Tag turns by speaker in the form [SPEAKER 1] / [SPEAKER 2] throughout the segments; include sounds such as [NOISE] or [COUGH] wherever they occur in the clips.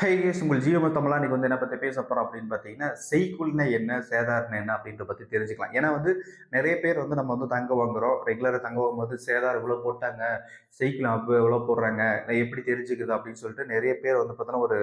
[SPEAKER 1] ஹைகேஸ் உங்கள் ஜியோ தமிழா இன்றைக்கி வந்து என்ன பற்றி பேச போகிறோம் அப்படின்னு பார்த்தீங்கன்னா செய்குள்னா என்ன சேதாரம்னா என்ன அப்படின்ற பற்றி தெரிஞ்சுக்கலாம். ஏன்னா வந்து நிறைய பேர் வந்து நம்ம வந்து தங்க வாங்குறோம். ரெகுலராக தங்க வாங்கும்போது சேதார் இவ்வளோ போட்டாங்க செய்குள் அப்போ இவ்வளோ போடுறாங்க நான் எப்படி தெரிஞ்சுக்குது அப்படின்னு சொல்லிட்டு நிறைய பேர் வந்து பார்த்தோன்னா ஒரு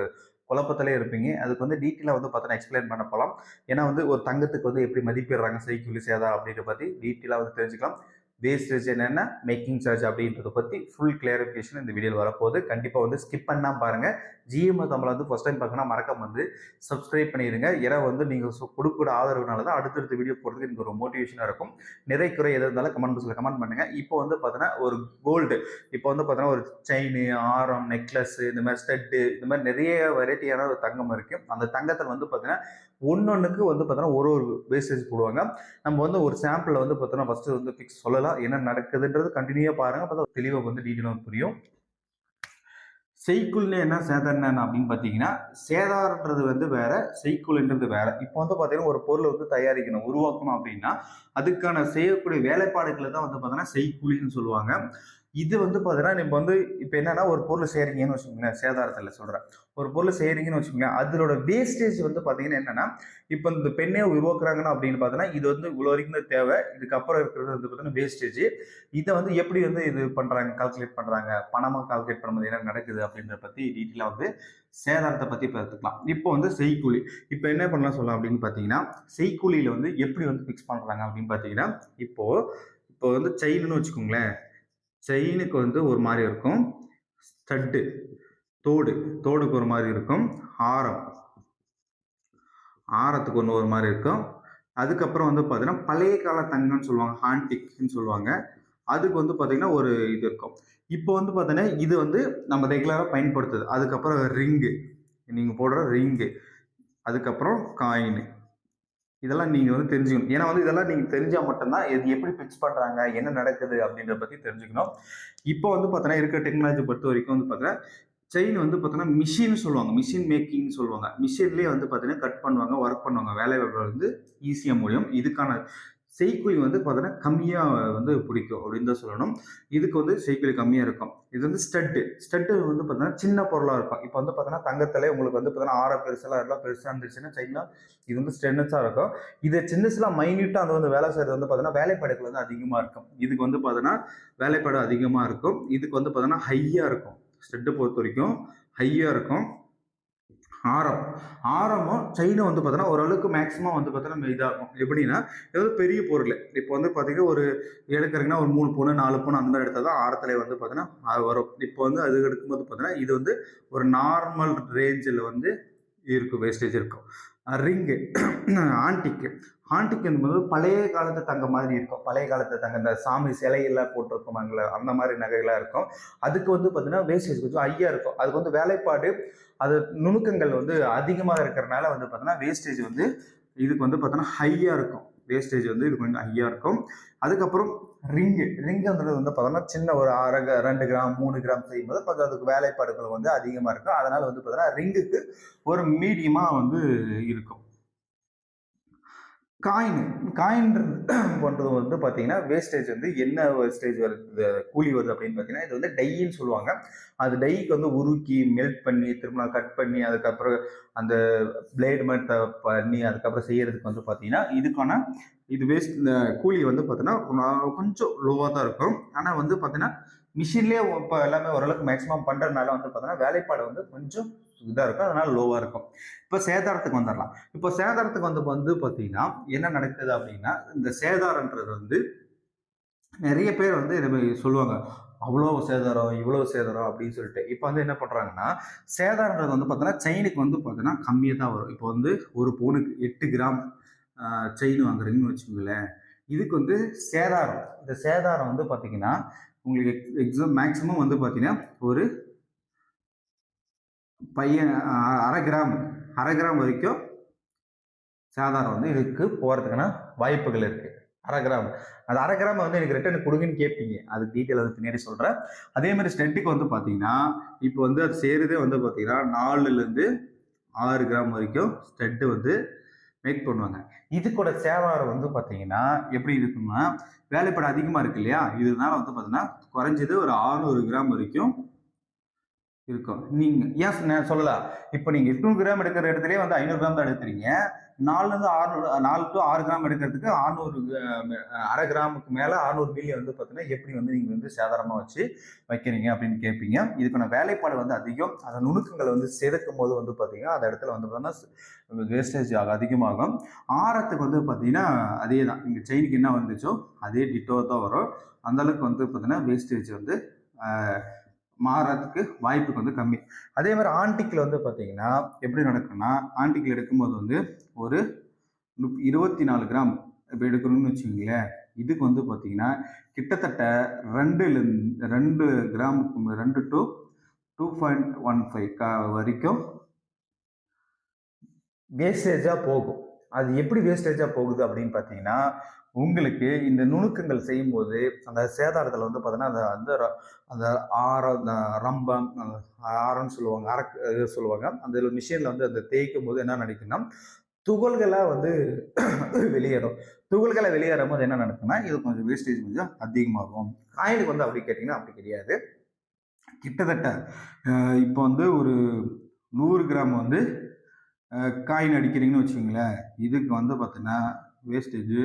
[SPEAKER 1] குழப்பத்திலே இருப்பீங்க. அதுக்கு வந்து டீட்டெயிலாக வந்து பார்த்தோன்னா எக்ஸ்பிளைன் பண்ண போகலாம் ஏன்னா வந்து ஒரு தங்கத்துக்கு வந்து எப்படி மதிப்பிடுறாங்க செய்குலி சேதார் அப்படின்ற பற்றி டீட்டெயிலாக வந்து தெரிஞ்சுக்கலாம். வேஸ்டேஜ் என்னென்னா மேக்கிங் சார்ஜ் அப்படின்றத பற்றி ஃபுல் கிளாரிஃபிகேஷன் இந்த வீடியோவில் வரப்போகுது. கண்டிப்பாக வந்து ஸ்கிப் பண்ணால் பாருங்கள் ஜிஎம்ஓ தமிழ் வந்து ஃபஸ்ட் டைம் பார்க்கணும் மறக்காம வந்து சப்ஸ்கிரைப் பண்ணிடுங்க. ஏன்னா வந்து நீங்கள் கொடுக்குற ஆதரவுனால தான் அடுத்தடுத்த வீடியோ போடுறதுக்கு எனக்கு ஒரு மோட்டிவேஷனாக இருக்கும். நிறை குறை எது இருந்தாலும் கமெண்ட் பாக்ஸில் கமெண்ட் பண்ணுங்கள் இப்போ வந்து பார்த்தீங்கன்னா ஒரு கோல்டு இப்போ வந்து பார்த்தீங்கன்னா ஒரு செயின் ஆரம் நெக்லஸ் இந்த மாதிரி ஸ்டட்டு இந்த மாதிரி நிறைய வெரைட்டியான ஒரு தங்கம் இருக்குது அந்த தங்கத்தில் வந்து பார்த்தீங்கன்னா ஒன்னொன்றுக்கு வந்து பார்த்தோன்னா ஒரு ஒரு வேஸ்டேஜ் போடுவாங்க. நம்ம வந்து ஒரு சாம்பிளில் வந்து பார்த்தோன்னா ஃபஸ்ட்டு வந்து ஃபிக்ஸ் சொல்லலாம். என்ன நடக்குதுன்றது கண்டினியூவாக பாருங்கள் அப்போ தெளிவாக வந்து டீட்டெயிலாக புரியும். செய்குள்ள என்ன சேதாரம் அப்படின்னு பார்த்தீங்கன்னா சேதாரன்றது வந்து வேற செய்குள்ன்றது வேற. இப்போ வந்து பார்த்தீங்கன்னா ஒரு பொருளை வந்து தயாரிக்கணும் உருவாக்கணும் அப்படின்னா அதுக்கான செய்யக்கூடிய வேலைப்பாடுகளை தான் வந்து பார்த்தீங்கன்னா செய்கூலின்னு சொல்லுவாங்க. இது வந்து பார்த்தீங்கன்னா இப்போ வந்து இப்போ என்னன்னா ஒரு பொருள் செய்கிறீங்கன்னு வச்சுக்கோங்களேன் சேதாரத்தில் சொல்கிறேன் ஒரு பொருள் செய்கிறீங்கன்னு வச்சுக்கோங்களேன் அதோட வேஸ்டேஜ் வந்து பார்த்தீங்கன்னா என்னன்னா இப்போ இந்த பெண்ணே உருவாக்குறாங்கன்னா அப்படின்னு பார்த்தீங்கன்னா இது வந்து இவ்வளோ வரைக்கும் தான் தேவை. இதுக்கப்புறம் இருக்கிறது வந்து பார்த்தீங்கன்னா வேஸ்டேஜ் இதை வந்து எப்படி வந்து இது பண்ணுறாங்க கால்குலேட் பண்ணுறாங்க பணமாக கால்குலேட் பண்ணும்போது என்ன நடக்குது அப்படின்றத பற்றி டீட்டெயிலாக வந்து சேதாரத்தை பற்றி பார்த்துக்கலாம் இப்போ வந்து செய்கூலி. இப்போ என்ன பண்ணலாம் சொல்லலாம் அப்படின்னு பார்த்தீங்கன்னா செய்கூலியில் வந்து எப்படி வந்து ஃபிக்ஸ் பண்ணுறாங்க அப்படின்னு பார்த்தீங்கன்னா இப்போது இப்போ வந்து செயின்னு வச்சுக்கோங்களேன் செயினுக்கு வந்து ஒரு மாதிரி இருக்கும். ஸ்டட்டு தோடு தோடுக்கு ஒரு மாதிரி இருக்கும். ஆரம் ஆரத்துக்கு ஒன்று ஒரு மாதிரி இருக்கும். அதுக்கப்புறம் வந்து பார்த்தீங்கன்னா பழைய கால தங்கம்னு சொல்லுவாங்க ஹாண்டிக்னு சொல்லுவாங்க. அதுக்கு வந்து பார்த்தீங்கன்னா ஒரு இது இருக்கும். இப்போ வந்து பார்த்தீங்கன்னா இது வந்து நம்ம ரெகுலராக பயன்படுத்துது. அதுக்கப்புறம் ரிங்கு நீங்கள் போடுற ரிங்கு அதுக்கப்புறம் காயின். இதெல்லாம் நீங்கள் வந்து தெரிஞ்சுக்கணும். ஏன்னா வந்து இதெல்லாம் நீங்கள் தெரிஞ்சால் மட்டும்தான் இது எப்படி பிக்ஸ் பண்ணுறாங்க என்ன நடக்குது அப்படின்றத பற்றி தெரிஞ்சுக்கணும். இப்போ வந்து பார்த்தோன்னா இருக்க டெக்னாலஜி பொறுத்த வரைக்கும் வந்து பார்த்தீங்கன்னா செயின் வந்து பார்த்தோன்னா மிஷின் சொல்லுவாங்க. மிஷின் மேக்கிங் சொல்லுவாங்க. மிஷின்லேயே வந்து பார்த்தீங்கன்னா கட் பண்ணுவாங்க ஒர்க் பண்ணுவாங்க. வேலை வாய்ப்பு வந்து ஈஸியாக முடியும். இதுக்கான செய்குழி வந்து பார்த்தோன்னா கம்மியாக வந்து பிடிக்கும் அப்படின்னு தான் சொல்லணும். இதுக்கு வந்து செய்குழி கம்மியாக இருக்கும். இது வந்து ஸ்டட்டு ஸ்டட்டு வந்து பார்த்தீங்கன்னா சின்ன பொருளாக இருக்கும். இப்போ வந்து பார்த்தீங்கன்னா தங்கத்தில் உங்களுக்கு வந்து பார்த்தீங்கன்னா ஆரம் பெருசெல்லாம் எல்லாம் பெருசாக இருந்துச்சுன்னா சைனா இது வந்து ஸ்டென்னஸாக இருக்கும். இது சின்னஸ்லாம் மைன்யூட்டாக அது வந்து வேலை செய்கிறது வந்து பார்த்தீங்கன்னா வேலைப்பாடுகள் வந்து அதிகமாக இருக்கும். இதுக்கு வந்து பார்த்தீங்கன்னா வேலைப்பாடு அதிகமாக இருக்கும். இதுக்கு வந்து பார்த்தீங்கன்னா ஹையாக இருக்கும். ஸ்டெட்டை பொறுத்த வரைக்கும் ஹையாக இருக்கும். ஆரம். ஆரமும் செயினும் வந்து பார்த்தோன்னா ஓரளவுக்கு மேக்ஸிமம் வந்து பார்த்தோன்னா இதாகும். எப்படின்னா ஏதாவது பெரிய பொருள். இப்போ வந்து பார்த்தீங்கன்னா ஒரு எடுக்கிறீங்கன்னா ஒரு மூணு பொண்ணு நாலு பொண்ணு அந்த மாதிரி எடுத்தால் தான் ஆரத்தில் வந்து பார்த்தோன்னா வரும். இப்போ வந்து அது எடுக்கும்போது பார்த்தோன்னா இது வந்து ஒரு நார்மல் ரேஞ்சில் வந்து இருக்கும் வேஸ்டேஜ் இருக்கும் ரிங்கு ஆன்டிக்கு ஆன்டிக் என்பது பழைய காலத்து தங்க மாதிரி இருக்கும். பழைய காலத்து தங்க இந்த சாமி சிலையெல்லாம் போட்டிருக்கோமாங்கள அந்த மாதிரி நகைகளாக இருக்கும். அதுக்கு வந்து பார்த்தீங்கன்னா வேஸ்டேஜ் கொஞ்சம் ஐயா இருக்கும். அதுக்கு வந்து வேலைப்பாடு அது நுணுக்கங்கள் வந்து அதிகமாக இருக்கிறனால வந்து பார்த்தீங்கன்னா வேஸ்டேஜ் வந்து இதுக்கு வந்து பார்த்தோன்னா ஹையாக இருக்கும். வேஸ்டேஜ் வந்து இது கொஞ்சம் ஹையாக இருக்கும். அதுக்கப்புறம் ரிங்கு ரிங்குன்றது வந்து பார்த்தோம்னா சின்ன ஒரு அரை ரெண்டு கிராம் மூணு கிராம் செய்யும்போது கொஞ்சம் அதுக்கு வேலைப்பாடுகள் வந்து அதிகமாக இருக்கும். அதனால் வந்து பார்த்தோன்னா ரிங்குக்கு ஒரு மீடியமாக வந்து இருக்கும். காயின் காயின்றது பண்ணுறது வந்து பார்த்தீங்கன்னா வேஸ்டேஜ் வந்து என்ன வேஸ்டேஜ் வருது கூலி வருது அப்படின்னு பார்த்தீங்கன்னா இது வந்து டைன்னு சொல்லுவாங்க. அது டைக்கு வந்து உருக்கி மெல்ட் பண்ணி திரும்ப கட் பண்ணி அதுக்கப்புறம் அந்த பிளேட் மாதிரி பண்ணி அதுக்கப்புறம் செய்யறதுக்கு வந்து பார்த்தீங்கன்னா இதுக்கான இது வேஸ்ட் இந்த கூலி வந்து பார்த்தீங்கன்னா கொஞ்சம் லோவாக தான் இருக்கும். ஆனால் வந்து பார்த்தீங்கன்னா மிஷின்லேயே இப்போ எல்லாமே ஓரளவுக்கு மேக்ஸிமம் பண்ணுறதுனால வந்து பார்த்தீங்கன்னா வேலைப்பாடு வந்து கொஞ்சம் இதாக இருக்கும் அதனால் லோவாக இருக்கும். இப்போ சேதாரத்துக்கு வந்துடலாம் இப்போ சேதாரத்துக்கு வந்து வந்து பார்த்தீங்கன்னா என்ன நடக்குது அப்படின்னா இந்த சேதாரன்றது வந்து நிறைய பேர் வந்து என்ன சொல்லுவாங்க. அவ்வளோ சேதாரம் இவ்வளோ சேதாரம் அப்படின்னு சொல்லிட்டு. இப்போ வந்து என்ன பண்ணுறாங்கன்னா சேதாரன்றது வந்து பார்த்தோன்னா செயினுக்கு வந்து பார்த்தோன்னா கம்மியாக தான் வரும். இப்போ வந்து ஒரு பவுனுக்கு எட்டு கிராம் செயின் வாங்குறீங்கன்னு வச்சுக்கோங்களேன். இதுக்கு வந்து சேதாரம். இந்த சேதாரம் வந்து பார்த்தீங்கன்னா உங்களுக்கு எக்ஸாம் மேக்ஸிமம் வந்து பார்த்தீங்கன்னா ஒரு பையன் அரை கிராம் அரை கிராம் வரைக்கும் சாதாரணம் வந்து இதுக்கு போகிறதுக்கான வாய்ப்புகள் இருக்குது அரை கிராம். அது அரை கிராம் வந்து எனக்கு ரிட்டர்ன் கொடுங்கன்னு கேட்பீங்க அது டீட்டெயில் வந்து பின்னாடி சொல்கிறேன் அதே மாதிரி ஸ்டெட்டுக்கு வந்து பார்த்தீங்கன்னா இப்போ வந்து அது சேருதே வந்து பார்த்தீங்கன்னா நாலுலேருந்து ஆறு கிராம் வரைக்கும் ஸ்டெட்டு வந்து மேக் பண்ணுவாங்க. இதுக்கூட சேவாரம் வந்து பார்த்தீங்கன்னா எப்படி இருக்குன்னா வேலைப்பாடு அதிகமாக இருக்கு இல்லையா? இதனால வந்து பார்த்தீங்கன்னா குறைஞ்சது ஒரு ஆறுநூறு கிராம் வரைக்கும் இருக்கும். நீங்கள் ஏன் நான் சொல்லலாம். இப்போ நீங்கள் எட்நூறு கிராம் எடுக்கிற இடத்துலயே வந்து ஐநூறு கிராம் தான் எடுக்கிறீங்க நாலுலேருந்து ஆறுநூறு நாலு டு ஆறு கிராம் எடுக்கிறதுக்கு ஆறுநூறு அரை கிராமுக்கு மேலே ஆறுநூறு மில்லி வந்து பார்த்தீங்கன்னா எப்படி வந்து நீங்கள் வந்து சேதாரமாக வச்சு வைக்கிறீங்க அப்படின்னு கேட்பீங்க இதுக்கான வேலைப்பாடு வந்து அதிகம். அந்த நுணுக்கங்களை வந்து செதுக்கும் போது வந்து பார்த்தீங்கன்னா அந்த இடத்துல வந்து பார்த்தீங்கன்னா வேஸ்டேஜ் ஆக அதிகமாகும். ஆரத்துக்கு வந்து பார்த்தீங்கன்னா அதே தான். இங்கே செயினுக்கு என்ன வந்துச்சோ அதே டிட்டோ தான் வரும். அந்த அளவுக்கு வந்து பார்த்தீங்கன்னா வேஸ்டேஜ் வந்து மாறதுக்கு வாய்ப்புக்கு வந்து கம்மி. அதே மாதிரி ஆண்டிக்கில் வந்து பார்த்தீங்கன்னா எப்படி நடக்கும்னா ஆண்டிக்கில் எடுக்கும்போது வந்து ஒரு இருபத்தி நாலு கிராம் இப்போ எடுக்கணும்னு வச்சுக்கோங்களேன் இதுக்கு வந்து பார்த்தீங்கன்னா கிட்டத்தட்ட ரெண்டுலேருந்து ரெண்டு கிராமுக்கு ரெண்டு to two point one five வரைக்கும் வேஸ்டேஜாக போகும். அது எப்படி வேஸ்டேஜாக போகுது அப்படின்னு பார்த்தீங்கன்னா உங்களுக்கு இந்த நுணுக்கங்கள் செய்யும்போது அந்த சேதாரத்தில் வந்து பார்த்தீங்கன்னா அந்த அந்த ர- அந்த ஆரம் அந்த ரம்பம் ஆரம்னு சொல்லுவாங்க அரக்கு இது சொல்லுவாங்க. அந்த மிஷினில் வந்து அந்த தேய்க்கும் போது என்ன நடக்குன்னா துகள்களாக வந்து [COUGHS] வெளியேறும். துகள்களை வெளியேறும் போது என்ன நடக்குன்னா இது கொஞ்சம் வேஸ்டேஜ் கொஞ்சம் அதிகமாகும். காயினுக்கு வந்து அப்படி கேட்டிங்கன்னா அப்படி கிடையாது. கிட்டத்தட்ட இப்போ வந்து ஒரு நூறு கிராம் வந்து காயின் அடிக்கிறீங்கன்னு வச்சுக்கோங்களேன். இதுக்கு வந்து பார்த்தீங்கன்னா wastage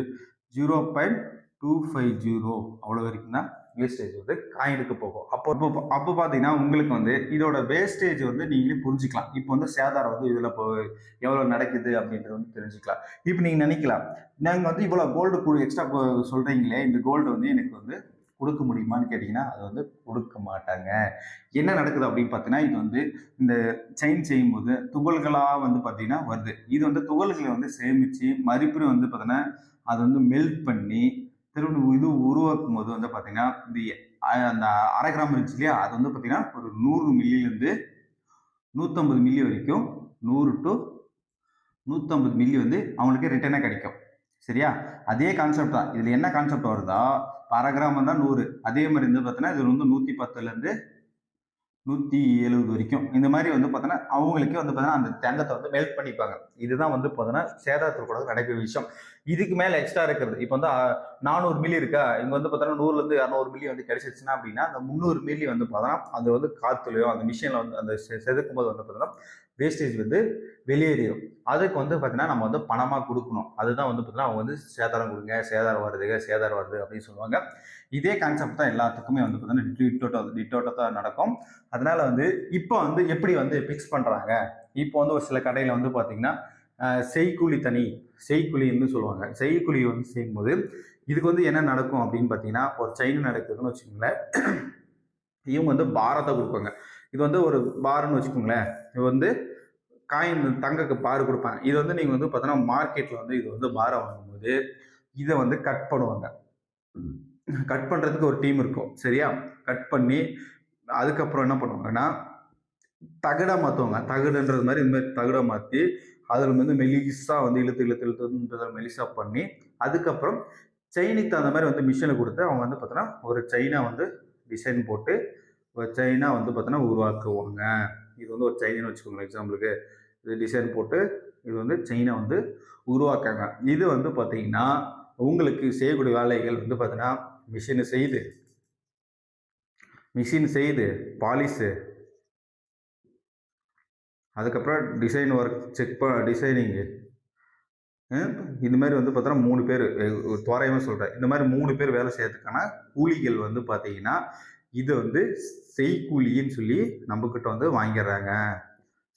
[SPEAKER 1] zero point two five zero அவ்வளோ வரைக்கும் தான் வேஸ்டேஜ் வந்து காயினுக்கு போகும். அப்போ இப்போ அப்போ பார்த்தீங்கன்னா உங்களுக்கு வந்து இதோட வேஸ்டேஜ் வந்து நீங்களே புரிஞ்சுக்கலாம். இப்போ வந்து சேதாரம் வந்து இதில் இப்போ எவ்வளோ நடக்குது அப்படின்றது வந்து தெரிஞ்சுக்கலாம். இப்போ நீங்கள் நினைக்கலாம். நாங்கள் வந்து இவ்வளோ கோல்டு கூட எக்ஸ்ட்ரா சொல்கிறீங்களே இந்த கோல்டு வந்து எனக்கு வந்து கொடுக்க முடியுமான்னு கேட்டிங்கன்னா அது வந்து கொடுக்க மாட்டாங்க. என்ன நடக்குது அப்படின்னு பார்த்தீங்கன்னா இது வந்து இந்த செயின் செய்யும்போது துகள்களாக வந்து பார்த்தீங்கன்னா வருது. இது வந்து துகள்களை வந்து சேமித்து மறுபடியும் வந்து பார்த்தீங்கன்னா அதை வந்து மெல்ட் பண்ணி திரும்ப இது உருவாக்கும் போது வந்து பார்த்தீங்கன்னா இந்த அந்த அரை கிராம் இருந்துச்சு இல்லையா அது வந்து பார்த்தீங்கன்னா ஒரு நூறு மில்லிலேருந்து நூற்றம்பது மில்லி வரைக்கும் நூறு டு நூற்றம்பது மில்லி வந்து அவங்களுக்கு ரிட்டர்னாக கிடைக்கும். சரியா? அதே கான்செப்ட் தான். இதில் என்ன கான்செப்ட் வருதா? இப்ப அரை தான் நூறு. அதே மாதிரி வந்து பார்த்தீங்கன்னா இது வந்து நூற்றி பத்துலேருந்து நூற்றி எழுபது வரைக்கும். இந்த மாதிரி வந்து பார்த்தோன்னா அவங்களுக்கே வந்து பார்த்தீங்கன்னா அந்த தேங்கத்தை வந்து மெல்ட் பண்ணிப்பாங்க. இதுதான் வந்து பார்த்தோன்னா சேதாரத்தில் கூட நடக்கிற விஷயம். இதுக்கு மேலே எக்ஸ்ட்ரா இருக்கிறது. இப்போ வந்து நானூறு மில்லி இருக்கா? இங்கே வந்து பார்த்தோன்னா நூறுலேருந்து இரநூறு மில்லி வந்து கிடைச்சிருச்சுன்னா அப்படின்னா அந்த முந்நூறு மில்லி வந்து பார்த்தோன்னா அது வந்து காற்றுலையோ அந்த மிஷினில் வந்து அந்த செ- செதுக்கும் போது வந்து பார்த்தோன்னா வேஸ்டேஜ் வந்து வெளியேறிடும் அதுக்கு வந்து பார்த்தீங்கன்னா நம்ம வந்து பணமாக கொடுக்கணும். அதுதான் வந்து பார்த்தீங்கன்னா அவங்க வந்து சேதாரம் கொடுங்க சேதாரம் வருதுங்க சேதாரம் வருது அப்படின்னு சொல்லுவாங்க. இதே கான்செப்ட் தான் எல்லாத்துக்குமே வந்து பார்த்தீங்கன்னா டிட்டோட்டோ டிட்டோட்டத்தான் நடக்கும். அதனால வந்து இப்போ வந்து எப்படி வந்து ஃபிக்ஸ் பண்ணுறாங்க இப்போ வந்து ஒரு சில கடையில் வந்து பார்த்தீங்கன்னா செய்கூலி தனி செய்கூலின்னு சொல்லுவாங்க. செய்கூலி வந்து செய்யும்போது இதுக்கு வந்து என்ன நடக்கும் அப்படின்னு பார்த்தீங்கன்னா ஒரு செயின் நடக்குதுன்னு வச்சுக்கோங்களேன். இவங்க வந்து பாரத்தை கொடுப்பாங்க. இது வந்து ஒரு பாருன்னு வச்சுக்கோங்களேன். இது வந்து காயின் தங்கக்கு பார் கொடுப்பாங்க. இது வந்து நீங்கள் வந்து பார்த்தோன்னா மார்க்கெட்டில் வந்து இது வந்து பாரை வாங்கும்போது இதை வந்து கட் பண்ணுவாங்க. கட் பண்ணுறதுக்கு ஒரு டீம் இருக்கும். சரியா? கட் பண்ணி அதுக்கப்புறம் என்ன பண்ணுவாங்கன்னா தகடாக மாற்றுவாங்க தகடுன்றது மாதிரி இந்த மாதிரி தகடை மாற்றி அதில் வந்து மெலிசாக வந்து இழுத்து இழுத்து இழுத்துன்றதை மெலிசாக பண்ணி அதுக்கப்புறம் செயினுக்கு தகுந்த மாதிரி வந்து மிஷினை கொடுத்து அவங்க வந்து பார்த்தோன்னா ஒரு செயினை வந்து டிசைன் போட்டு ஒரு செயினாக வந்து பார்த்தோன்னா உருவாக்குவாங்க. இது வந்து ஒரு செயின்னு வச்சுக்கோங்களேன் எக்ஸாம்பிளுக்கு இது டிசைன் போட்டு இது வந்து செயினை வந்து உருவாக்காங்க இது வந்து பார்த்தீங்கன்னா உங்களுக்கு செய்யக்கூடிய வேலைகள் வந்து பார்த்தீங்கன்னா மிஷினு செய்து மிஷின் செய்து பாலிஷு அதுக்கப்புறம் டிசைன் ஒர்க் செக் ப டிசைனிங்கு இந்த மாதிரி வந்து பார்த்தோன்னா மூணு பேர் தோராயமாக சொல்கிறேன் இந்த மாதிரி மூணு பேர் வேலை செய்யறதுக்கான கூலிகள் வந்து பார்த்தீங்கன்னா இது வந்து செய்கூலின்னு சொல்லி நம்மக்கிட்ட வந்து வாங்கிடுறாங்க.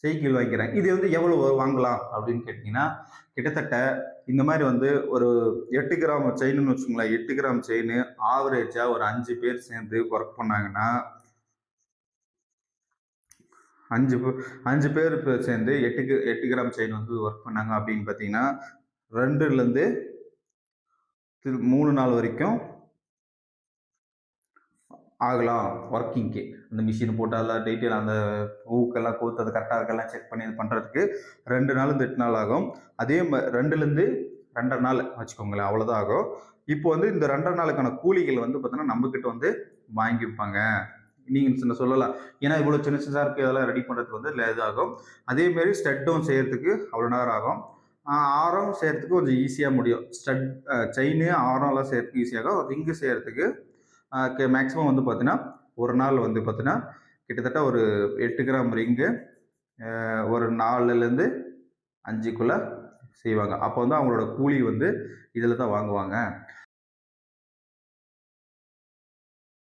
[SPEAKER 1] செய்கூலி வாங்கிக்கிறாங்க இது வந்து எவ்வளோ வாங்கலாம் அப்படின்னு கேட்டிங்கன்னா கிட்டத்தட்ட இந்த மாதிரி வந்து ஒரு எட்டு கிராம் செயின்னு வச்சுக்கோங்களேன். எட்டு கிராம் செயின் ஆவரேஜாக ஒரு அஞ்சு பேர் சேர்ந்து ஒர்க் பண்ணாங்கன்னா அஞ்சு அஞ்சு பேர் சேர்ந்து எட்டு எட்டு கிராம் செயின் வந்து ஒர்க் பண்ணாங்க அப்படின்னு பார்த்தீங்கன்னா ரெண்டுலேருந்து திரு மூணு நாள் வரைக்கும் ஆகலாம் ஒர்க்கிங்க்கு அந்த மிஷின் போட்டு அதெல்லாம் டீட்டெயில் அந்த பூக்கெல்லாம் கோத்து அது கரெக்டாக இருக்கெல்லாம் செக் பண்ணி இது பண்ணுறதுக்கு ரெண்டு நாள் எட்டு நாள் ஆகும். அதே மாதிரி ரெண்டுலேருந்து ரெண்டரை நாள் வச்சுக்கோங்களேன் அவ்வளோதான் ஆகும். இப்போ வந்து இந்த ரெண்டரை நாளுக்கான கூலிகள் வந்து பார்த்தோன்னா நம்மக்கிட்ட வந்து வாங்கிப்பாங்க நீங்கள் சின்ன சொல்லலாம் ஏன்னா இவ்வளோ சின்ன சின்னதாக இருக்குது இதெல்லாம் ரெடி பண்ணுறதுக்கு வந்து இதாகும். அதேமாரி ஸ்டட்டும் செய்கிறதுக்கு அவ்வளோ நேரம் ஆகும். ஆரம் செய்கிறதுக்கு கொஞ்சம் ஈஸியாக முடியும். ஸ்டட் செயின் ஆரம்லாம் செய்கிறதுக்கு ஈஸியாக ரிங்கு செய்கிறதுக்கு மேக்ஸிமம் வந்து பார்த்தீங்கன்னா ஒரு நாள் வந்து பார்த்தீங்கன்னா கிட்டத்தட்ட ஒரு எட்டு கிராம் ரிங்கு ஒரு நாலுலேருந்து அஞ்சுக்குள்ளே செய்வாங்க. அப்போ வந்து அவங்களோட கூலி வந்து இதில் தான் வாங்குவாங்க.